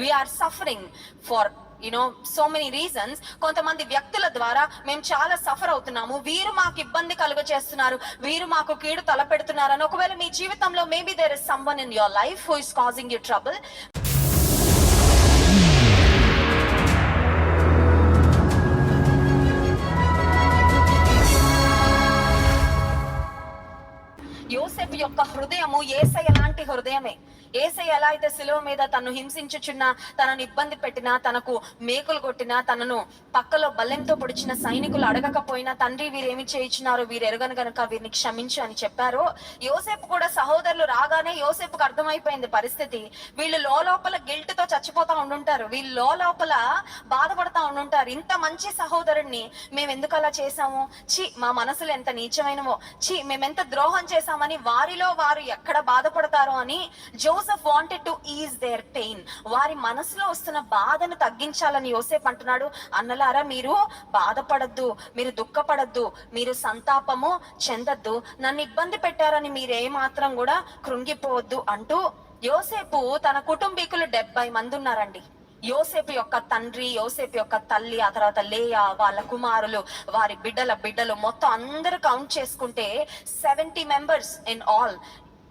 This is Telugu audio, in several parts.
We're suffering for you know so many reasons కొంతమంది వ్యక్తుల ద్వారా మేము చాలా సఫర్ అవుతున్నాము. వీరు మాకు ఇబ్బంది కలుగ చేస్తున్నారు. వీరు మాకు కీడు తలపెడుతున్నారు అని ఒకవేళ మీ జీవితంలో maybe there is someone in your life who is causing you trouble Joseph యొక్క హృదయము ఏసై లాంటి హృదయమే. ఏసై ఎలా అయితే సిలువ మీద తను హింసించుచున్న తనను ఇబ్బంది పెట్టినా తనకు మేకులు కొట్టినా తనను పక్కలో బల్లెంతో పొడిచిన సైనికులు అడగకపోయినా తండ్రి వీరేమి చేయించినారు వీరు ఎరగను గనుక వీరిని క్షమించు అని చెప్పారు. యోసేపు కూడా సహోదరులు రాగానే యోసేపుకు అర్థమైపోయింది పరిస్థితి. వీళ్ళు లోపల గిల్ట్తో చచ్చిపోతా ఉండుంటారు. వీళ్ళు లోపల బాధపడతా ఉండుంటారు. ఇంత మంచి సహోదరుణ్ణి మేము ఎందుకు అలా చేసాము చి మా మనసులు ఎంత నీచమైనవో. చి మేమెంత ద్రోహం చేశామని వారిలో వారు ఎక్కడ బాధపడతారో అని Jos Joseph wanted to is there pain వారి మనసులో వస్తున్న బాధను తగ్గించాలని యోసేఫ్ అంటున్నాడు. అన్నలారా మీరు బాధపడద్దు మీరు దుఃఖపడద్దు మీరు సంతాపము చెందద్దు. నన్ను ఇబ్బంది పెట్టారని మీరు ఏమాత్రం కూడా కృంగిపోవద్దు అంటూ యోసేపు తన కుటుంబీకులు డెబ్బై మంది ఉన్నారండి. యోసేపు యొక్క తండ్రి యోసేపు యొక్క తల్లి ఆ తర్వాత లేయా వాళ్ళ కుమారులు వారి బిడ్డల బిడ్డలు మొత్తం అందరూ కౌంట్ చేసుకుంటే సెవెంటీ మెంబర్స్ ఇన్ ఆల్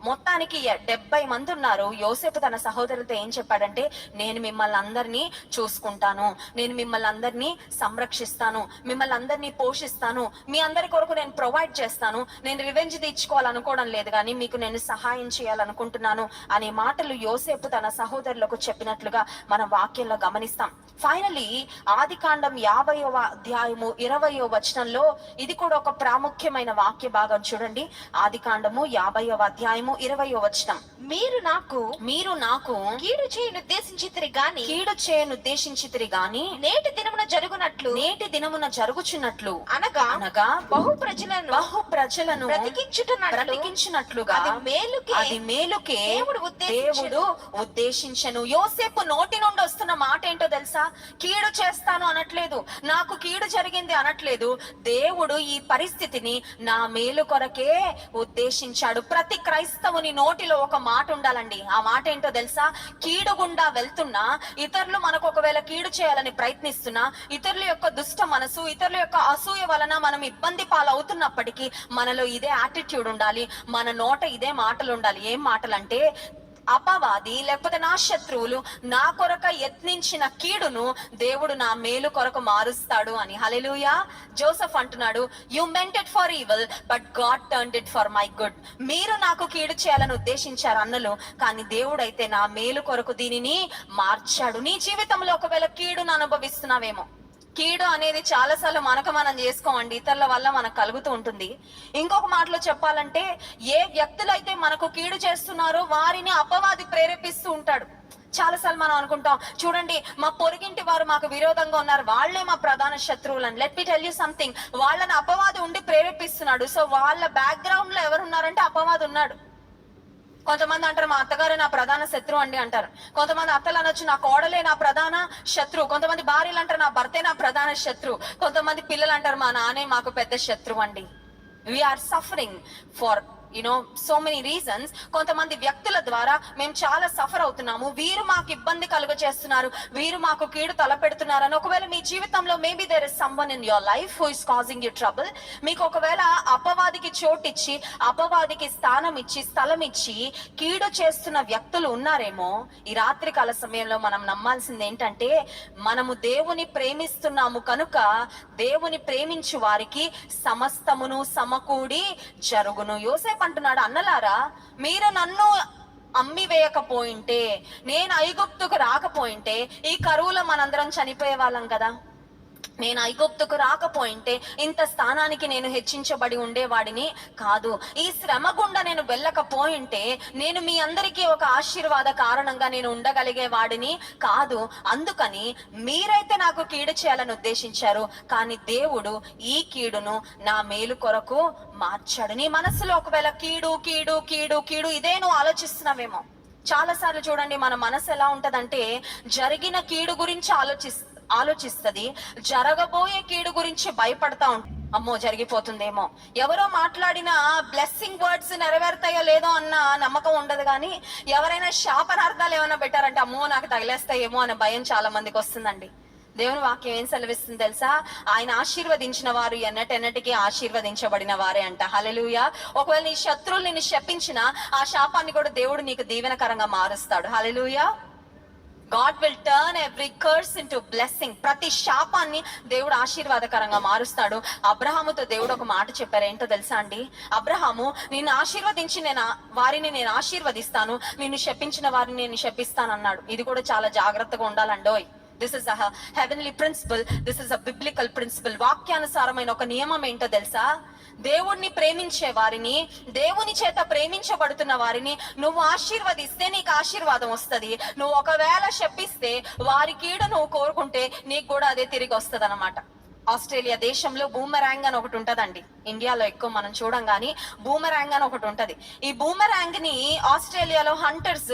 మొత్తానికి డెబ్బై మంది ఉన్నారు. యోసేపు తన సహోదరులతో ఏం చెప్పాడంటే నేను మిమ్మల్ని అందరినీ చూసుకుంటాను. నేను మిమ్మల్ని అందరినీ సంరక్షిస్తాను. మిమ్మల్ని అందరినీ పోషిస్తాను. మీ అందరి కొరకు నేను ప్రొవైడ్ చేస్తాను. నేను రివెంజ్ తీర్చుకోవాలనుకోవడం లేదు కానీ మీకు నేను సహాయం చేయాలనుకుంటున్నాను అనే మాటలు యోసేపు తన సహోదరులకు చెప్పినట్లుగా మనం వాక్యంలో గమనిస్తాం. ఫైనలీ ఆది కాండం యాభైవ అధ్యాయము ఇరవయో వచనంలో ఇది కూడా ఒక ప్రాముఖ్యమైన వాక్య భాగం చూడండి. ఆది కాండము యాభైవ అధ్యాయము ఇరవయో వచనం. మీరు నాకు మీరు నాకు కీడు చేయను ఉద్దేశించితిరి గాని కీడు చేయను ఉద్దేశించితిరి గాని నేటి దినమున జరుగునట్లు నేటి దినమున జరుగుచున్నట్లు అనగా అనగా బహు ప్రజలను బహు ప్రజలను అది మేలుకే అది మేలుకే దేవుడు ఉద్దేశించెను. దేవుడు ఉద్దేశించను. యోసేపు నోటి నుండి వస్తున్న మాట ఏంటో తెలుసా? కీడు చేస్తాను అనట్లేదు. నాకు కీడు జరిగింది అనట్లేదు. దేవుడు ఈ పరిస్థితిని నా మేలు కొరకే ఉద్దేశించాడు. ప్రతి క్రైస్తవుని నోటిలో ఒక మాట ఉండాలండి. ఆ మాట ఏంటో తెలుసా? కీడు గుండా వెళ్తున్నా ఇతరులు మనకు ఒకవేళ కీడు చేయాలని ప్రయత్నిస్తున్నా ఇతరుల యొక్క దుష్ట మనసు ఇతరుల యొక్క అసూయ వలన మనం ఇబ్బంది పాలవుతున్నప్పటికీ మనలో ఇదే యాటిట్యూడ్ ఉండాలి మన నోట ఇదే మాటలు ఉండాలి ఏం మాటలు అంటే అపవాది లేకపోతే నా శత్రువులు నా కొరక యత్నించిన కీడును దేవుడు నా మేలు కొరకు మారుస్తాడు అని. హలెలుయా జోసఫ్ అంటున్నాడు you meant it for evil but God turn it for my good మీరు నాకు కీడు చేయాలని ఉద్దేశించారు అన్నలు కానీ దేవుడైతే నా మేలు కొరకు దీనిని మార్చాడు. నీ జీవితంలో ఒకవేళ కీడును అనుభవిస్తున్నావేమో. కీడు అనేది చాలాసార్లు మనకు మనం చేసుకోమండి. ఇతరుల వల్ల మనకు కలుగుతూ ఉంటుంది. ఇంకొక మాటలో చెప్పాలంటే ఏ వ్యక్తులైతే మనకు కీడు చేస్తున్నారో వారిని అపవాది ప్రేరేపిస్తూ ఉంటాడు. చాలాసార్లు మనం అనుకుంటాం చూడండి మా పొరిగింటి వారు మాకు విరోధంగా ఉన్నారు. వాళ్ళే మా ప్రధాన శత్రువులని let me tell you something వాళ్ళని అపవాది ఉండి ప్రేరేపిస్తున్నాడు. సో వాళ్ళ బ్యాక్గ్రౌండ్లో ఎవరున్నారంటే అపవాది ఉన్నాడు కొంతమంది అంటారు మా అత్తగారే నా ప్రధాన శత్రువు అండి అంటారు. కొంతమంది అత్తలు అనొచ్చు నా కోడలే నా ప్రధాన శత్రువు. కొంతమంది భార్యలు అంటారు నా భర్తే నా ప్రధాన శత్రువు. కొంతమంది పిల్లలు అంటారు మా నానే మాకు పెద్ద శత్రువు అండి. We're suffering for you know so many reasons కొంతమంది వ్యక్తుల ద్వారా మేము చాలా సఫర్ అవుతున్నాము. వీరు మాకు ఇబ్బంది కలుగ చేస్తున్నారు వీరు మాకు కీడు తలపెడుతున్నారు అని ఒకవేళ మీ జీవితంలో maybe there is someone in your life who is causing you trouble మీకు ఒకవేళ అపవాదికి చోటిచ్చి అపవాదికి స్థానం ఇచ్చి స్థలం ఇచ్చి కీడు చేస్తున్న వ్యక్తులు ఉన్నారేమో ఈ రాత్రి కాల సమయంలో మనం నమ్మాల్సింది ఏంటంటే మనము దేవుని ప్రేమిస్తున్నాము కనుక దేవుని ప్రేమించు వారికి సమస్తమును సమకూడి జరుగును. యోసేపు అంటున్నాడు అన్నలారా మీరు నన్ను అమ్మి వేయకపోయింటే నేను ఐగుప్తుకు రాకపోయింటే ఈ కరువులో మనందరం చనిపోయే వాళ్ళం కదా. నేను ఐగుప్తుకు రాకపోయింటే ఇంత స్థానానికి నేను హెచ్చించబడి ఉండేవాడిని కాదు. ఈ శ్రమ గుండా నేను వెళ్ళకపోయింటే నేను మీ అందరికీ ఒక ఆశీర్వాద కారణంగా నేను ఉండగలిగే వాడిని కాదు. అందుకని మీరైతే నాకు కీడు చేయాలని ఉద్దేశించారు. కానీ దేవుడు ఈ కీడును నా మేలు కొరకు మార్చాడు. నీ మనసులో ఒకవేళ కీడు కీడు కీడు కీడు ఇదే నువ్వు ఆలోచిస్తున్నావేమో. చాలా సార్లు చూడండి మన మనసు ఎలా ఉంటదంటే జరిగిన కీడు గురించి ఆలోచిస్తుంది ఆలోచిస్తది. జరగబోయే కీడు గురించి భయపడతా ఉంటుంది అమ్మో జరిగిపోతుందేమో. ఎవరో మాట్లాడిన బ్లెస్సింగ్ వర్డ్స్ నెరవేరుతాయో లేదో అన్న నమ్మకం ఉండదు కానీ ఎవరైనా శాపనార్థాలు ఏమైనా పెట్టారంటే అమ్మో నాకు తగిలేస్తాయేమో అనే భయం చాలా మందికి వస్తుందండి. దేవుని వాక్యం ఏం సెలవిస్తుంది తెలుసా? ఆయన ఆశీర్వదించిన వారు ఎన్నటెన్నటికి ఆశీర్వదించబడిన వారే అంట. హలలుయ ఒకవేళ నీ శత్రువులు నిన్ను శపించిన ఆ శాపాన్ని కూడా దేవుడు నీకు దీవెనకరంగా మారుస్తాడు. Hallelujah God will turn every curse into blessing ప్రతి శాపాన్ని దేవుడు ఆశీర్వాదకరంగా మారుస్తాడు. అబ్రహాముతో దేవుడు ఒక మాట చెప్పారు. ఏంటో తెలుసా అండి? అబ్రహాము నిన్ను ఆశీర్వదించి నేను వారిని నేను ఆశీర్వదిస్తాను. నిన్ను శపించిన వారిని నేను శపిస్తాను అన్నాడు ఇది కూడా చాలా జాగ్రత్తగా ఉండాలండోయ్. This is a heavenly principle this is a biblical principle వాక్యానుసారమైన ఒక నియమం ఏంటో తెలుసా? దేవుణ్ణి ప్రేమించే వారిని దేవుని చేత ప్రేమించబడుతున్న వారిని నువ్వు ఆశీర్వదిస్తే నీకు ఆశీర్వాదం వస్తుంది. నువ్వు ఒకవేళ శపిస్తే వారి కీడు నువ్వు కోరుకుంటే నీకు కూడా అదే తిరిగి వస్తది ఆస్ట్రేలియా దేశంలో బూమరాంగ్ అని ఒకటి ఉంటదండి. ఇండియాలో ఎక్కువ మనం చూడం గానీ బూమరాంగ్ అని ఒకటి ఉంటది. ఈ బూమరాంగ్ని ఆస్ట్రేలియాలో హంటర్స్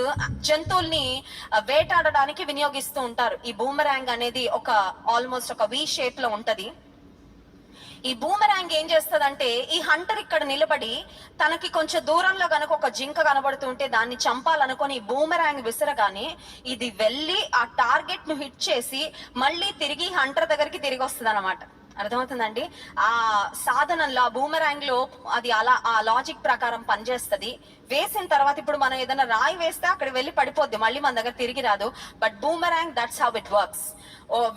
జంతువుల్ని వేటాడడానికి వినియోగిస్తూ ఉంటారు. ఈ బూమరాంగ్ అనేది ఒక ఆల్మోస్ట్ ఒక వి షేప్లో ఉంటది. ఈ బూమరాంగ్ ఏం చేస్తుందంటే ఈ హంటర్ ఇక్కడ నిలబడి తనకి కొంచెం దూరంలో గనక ఒక జింక కనబడుతుంటే దాన్ని చంపాలనుకొని ఈ బూమరాంగ్ విసరగానే ఇది వెళ్ళి ఆ టార్గెట్ను హిట్ చేసి మళ్ళీ తిరిగి హంటర్ దగ్గరికి తిరిగి వస్తుంది అర్థమవుతుందండి? ఆ సాధనంలో ఆ బూమరాంగ్లో అది అలా ఆ లాజిక్ ప్రకారం పనిచేస్తుంది. వేసిన తర్వాత ఇప్పుడు మనం ఏదైనా రాయి వేస్తే అక్కడ వెళ్ళి పడిపోద్ది. మళ్ళీ మన దగ్గర తిరిగి రాదు. But boomerang that's how it works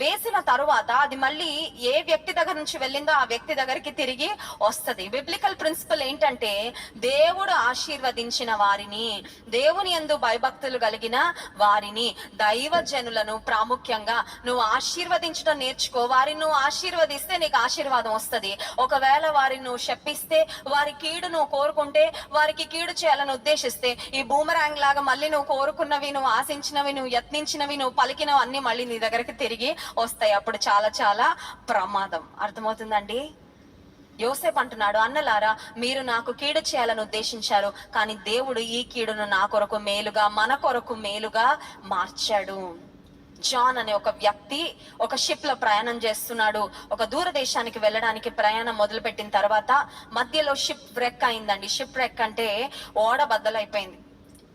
వేసిన తరువాత అది మళ్ళీ ఏ వ్యక్తి దగ్గర నుంచి వెళ్ళిందో ఆ వ్యక్తి దగ్గరికి తిరిగి వస్తది. బిబ్లికల్ ప్రిన్సిపల్ ఏంటంటే దేవుడు ఆశీర్వదించిన వారిని దేవుని యందు భయభక్తులు కలిగిన వారిని దైవ జనులను ప్రాముఖ్యంగా నువ్వు ఆశీర్వదించడం నేర్చుకో. వారిని నువ్వు ఆశీర్వదిస్తే నీకు ఆశీర్వాదం వస్తది. ఒకవేళ వారిని నువ్వు శపిస్తే వారి కీడు నువ్వు కోరుకుంటే వారికి కీడు చేయాలని ఉద్దేశిస్తే ఈ బూమరాంగ్ లాగా మళ్ళీ నువ్వు కోరుకున్నవి నువ్వు ఆశించినవి నువ్వు యత్నించినవి నువ్వు పలికినవి అన్ని మళ్ళీ నీ దగ్గరికి తిరిగి వస్తాయి. అప్పుడు చాలా చాలా ప్రమాదం. అర్థమవుతుందండి? యోసేపు అంటున్నాడు అన్నలారా మీరు నాకు కీడు చేయాలని ఉద్దేశించారు కానీ దేవుడు ఈ కీడును నా కొరకు మేలుగా మన కొరకు మేలుగా మార్చాడు. జాన్ అనే ఒక వ్యక్తి ఒక షిప్లో ప్రయాణం చేస్తున్నాడు. ఒక దూర దేశానికి వెళ్ళడానికి ప్రయాణం మొదలుపెట్టిన తర్వాత మధ్యలో షిప్ రెక్ అయిందండి. షిప్ రెక్ అంటే ఓడ బద్దలైపోయింది.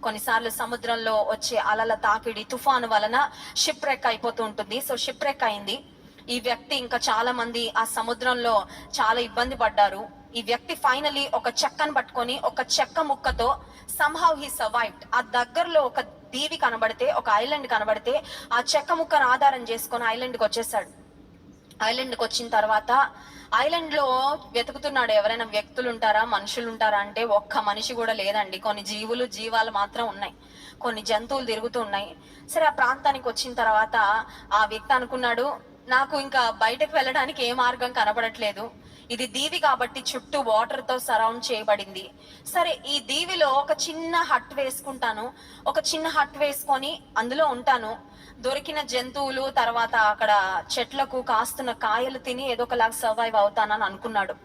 కొన్నిసార్లు సముద్రంలో వచ్చే అలల తాకిడి తుఫాను వలన షిప్రెక్ అయిపోతూ ఉంటుంది. సో షిప్రెక్ అయింది. ఈ వ్యక్తి ఇంకా చాలా మంది ఆ సముద్రంలో చాలా ఇబ్బంది పడ్డారు. ఈ వ్యక్తి ఫైనలీ ఒక చెక్కను పట్టుకొని ఒక చెక్క ముక్కతో సంహౌ హీ సర్వైవ్డ్ ఆ దగ్గరలో ఒక దీవి కనబడితే ఒక ఐలాండ్ కనబడితే ఆ చెక్క ముక్కను ఆధారం చేసుకొని ఐలాండ్కి వచ్చేసాడు. ఐలాండ్కి వచ్చిన తర్వాత ఐలాండ్లో వెతుకుతున్నాడు ఎవరైనా వ్యక్తులు ఉంటారా మనుషులు ఉంటారా అంటే ఒక్క మనిషి కూడా లేదండి. కొన్ని జీవులు జీవాలు మాత్రం ఉన్నాయి. కొన్ని జంతువులు తిరుగుతూ ఉన్నాయి. సరే ఆ ప్రాంతానికి వచ్చిన తర్వాత ఆ వ్యక్తి అనుకున్నాడు నాకు ఇంకా బయటకు వెళ్ళడానికి ఏ మార్గం కనబడట్లేదు. ఇది దీవి కాబట్టి చుట్టూ వాటర్తో సరౌండ్ చేయబడింది. సరే ఈ దీవిలో ఒక చిన్న హట్ వేసుకుంటాను. ఒక చిన్న హట్ వేసుకొని అందులో ఉంటాను. దొరికిన జంతువులు తర్వాత అక్కడ చెట్లకు కాస్తున్న కాయలు తిని ఏదో ఒకలాగా సర్వైవ్ అవుతానని అనుకున్నాడు.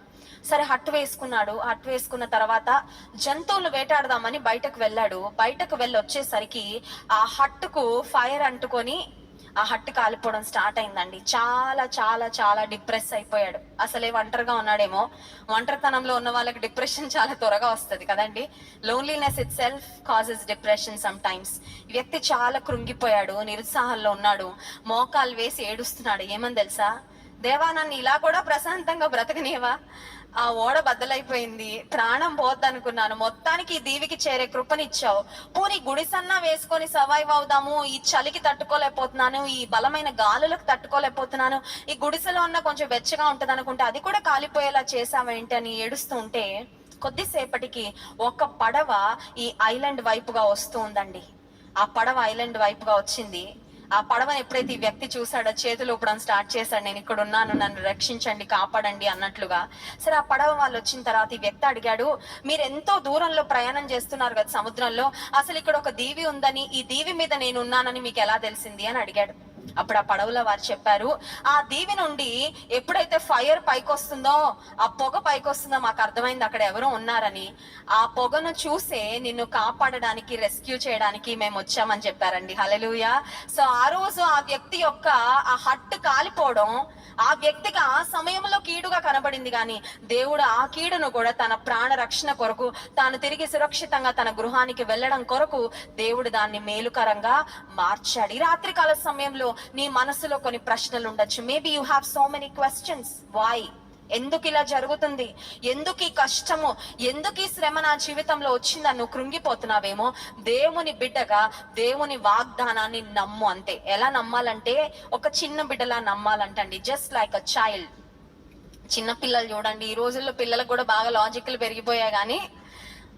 సరే హట్ వేసుకున్నాడు. హట్ వేసుకున్న తర్వాత జంతువులు వేటాడదామని బయటకు వెళ్ళాడు. బయటకు వెళ్ళి వచ్చేసరికి ఆ హట్టుకు ఫైర్ అంటుకొని ఆ హట్టు కాలిపోవడం స్టార్ట్ అయిందండి. చాలా చాలా చాలా డిప్రెస్ అయిపోయాడు. అసలే ఒంటరిగా ఉన్నాడేమో. ఒంటరితనంలో ఉన్న వాళ్ళకి డిప్రెషన్ చాలా త్వరగా వస్తుంది కదండి. Loneliness itself causes depression sometimes వ్యక్తి చాలా కృంగిపోయాడు నిరుత్సాహంలో ఉన్నాడు మోకాలు వేసి ఏడుస్తున్నాడు. ఏమని తెలుసా? దేవా నన్ను ఇలా కూడా ప్రశాంతంగా బ్రతకనేవా ఆ ఓడ బద్దలైపోయింది. ప్రాణం పోద్దనుకున్నాను. మొత్తానికి దీవికి చేరే కృపనిచ్చావు. పోనీ గుడిసన్నా వేసుకొని సర్వైవ్ అవుదాము. ఈ చలికి తట్టుకోలేకపోతున్నాను. ఈ బలమైన గాలులకు తట్టుకోలేకపోతున్నాను. ఈ గుడిసెలో ఉన్న కొంచెం వెచ్చగా ఉంటది అనుకుంటే అది కూడా కాలిపోయేలా చేసావేంటి అని ఏడుస్తూ ఉంటే కొద్దిసేపటికి ఒక పడవ ఈ ఐలాండ్ వైపుగా వస్తూ ఉందండి. ఆ పడవ ఐలాండ్ వైపుగా వచ్చింది. ఆ పడవని ఎప్పుడైతే ఈ వ్యక్తి చూసాడో చేతులు ఊపడం స్టార్ట్ చేశాడు నేను ఇక్కడ ఉన్నాను నన్ను రక్షించండి కాపాడండి అన్నట్లుగా. సరే ఆ పడవ వాళ్ళు వచ్చిన తర్వాత ఈ వ్యక్తి అడిగాడు మీరు ఎంతో దూరంలో ప్రయాణం చేస్తున్నారు కదా సముద్రంలో అసలు ఇక్కడ ఒక దీవి ఉందని ఈ దీవి మీద నేను ఉన్నానని మీకు ఎలా తెలిసింది? అని అడిగాడు. అప్పుడు ఆ పడవలో వారు చెప్పారు ఆ దీవి నుండి ఎప్పుడైతే ఫైర్ పైకొస్తుందో ఆ పొగ పైకొస్తుందో మాకు అర్థమైంది అక్కడ ఎవరో ఉన్నారని. ఆ పొగను చూసే నిన్ను కాపాడడానికి రెస్క్యూ చేయడానికి మేము వచ్చామని చెప్పారండి. హలెలుయా సో ఆ రోజు ఆ వ్యక్తి యొక్క ఆ హట్టు కాలిపోవడం ఆ వ్యక్తికి ఆ సమయంలో కీడుగా కనబడింది కానీ దేవుడు ఆ కీడును కూడా తన ప్రాణ రక్షణ కొరకు తాను తిరిగి సురక్షితంగా తన గృహానికి వెళ్ళడం కొరకు దేవుడు దాన్ని మేలుకరంగా మార్చాడు. ఈ రాత్రికాల సమయంలో నీ మనసులో కొన్ని ప్రశ్నలు ఉండొచ్చు. Maybe you have so many questions why ఎందుకు ఇలా జరుగుతుంది? ఎందుకు ఈ కష్టము? ఎందుకు ఈ శ్రమ నా జీవితంలో వచ్చిందని నువ్వు కృంగిపోతున్నావేమో? దేవుని బిడ్డగా దేవుని వాగ్దానాన్ని నమ్ము అంతే. ఎలా నమ్మాలంటే ఒక చిన్న బిడ్డలా నమ్మాలంటండి. జస్ట్ లైక్ అ చైల్డ్ చిన్న పిల్లలు చూడండి. ఈ రోజుల్లో పిల్లలకు కూడా బాగా లాజిక్లు పెరిగిపోయాయి కానీ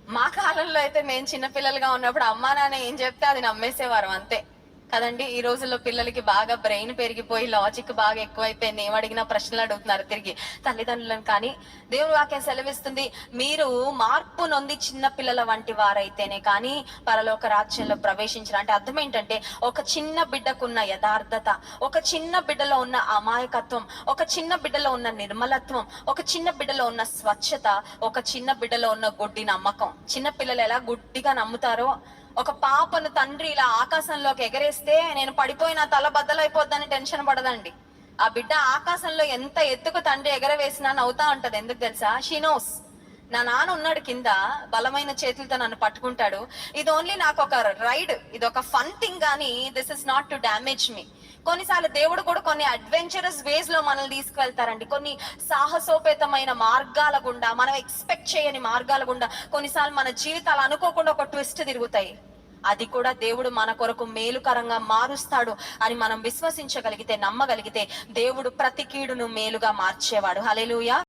మా కాలంలో అయితే మేము చిన్న పిల్లలుగా ఉన్నప్పుడు అమ్మా నాన్న ఏం చెప్తే అది నమ్మేసేవారు అంతే. కదండి ఈ రోజుల్లో పిల్లలకి బాగా బ్రెయిన్ పెరిగిపోయి లాజిక్ బాగా ఎక్కువైపోయింది. ఏం అడిగినా ప్రశ్నలు అడుగుతున్నారు తిరిగి. తల్లిదండ్రులను కానీ దేవుడు వాక్యం సెలవిస్తుంది. మీరు మార్పు నొంది చిన్న పిల్లల వంటి వారైతేనే కానీ పరలోక రాజ్యంలో ప్రవేశించిన అంటే అర్థం ఏంటంటే ఒక చిన్న బిడ్డకున్న యథార్థత ఒక చిన్న బిడ్డలో ఉన్న అమాయకత్వం ఒక చిన్న బిడ్డలో ఉన్న నిర్మలత్వం ఒక చిన్న బిడ్డలో ఉన్న స్వచ్ఛత ఒక చిన్న బిడ్డలో ఉన్న గుడ్డి నమ్మకం. చిన్న పిల్లలు ఎలా గుడ్డిగా నమ్ముతారో ఒక పాపను తండ్రి ఇలా ఆకాశంలోకి ఎగరేస్తే నేను పడిపోయిన తల బద్దలైపోద్దని టెన్షన్ పడదండి. ఆ బిడ్డ ఆకాశంలో ఎంత ఎత్తుకు తండ్రి ఎగరవేసినా నవ్వుతా ఉంటది. ఎందుకు తెలుసా? షీనోస్ నా నాన్న ఉన్నాడు కింద బలమైన చేతులతో నన్ను పట్టుకుంటాడు. ఇది ఓన్లీ నాకు ఒక రైడ్ ఇది ఒక ఫన్ థింగ్ కానీ this is not to damage మీ కొన్నిసార్లు దేవుడు కూడా కొన్ని అడ్వెంచరస్ వేస్లో మనల్ని తీసుకెళ్తారండి కొన్ని సాహసోపేతమైన మార్గాల గుండా మనం ఎక్స్పెక్ట్ చేయని మార్గాల గుండా కొన్నిసార్లు మన జీవితాలు అనుకోకుండా ఒక ట్విస్ట్ తిరుగుతాయి. అది కూడా దేవుడు మన కొరకు మేలుకరంగా మారుస్తాడు అని మనం విశ్వసించగలిగితే నమ్మగలిగితే దేవుడు ప్రతి కీడును మేలుగా మార్చేవాడు. హలెలుయా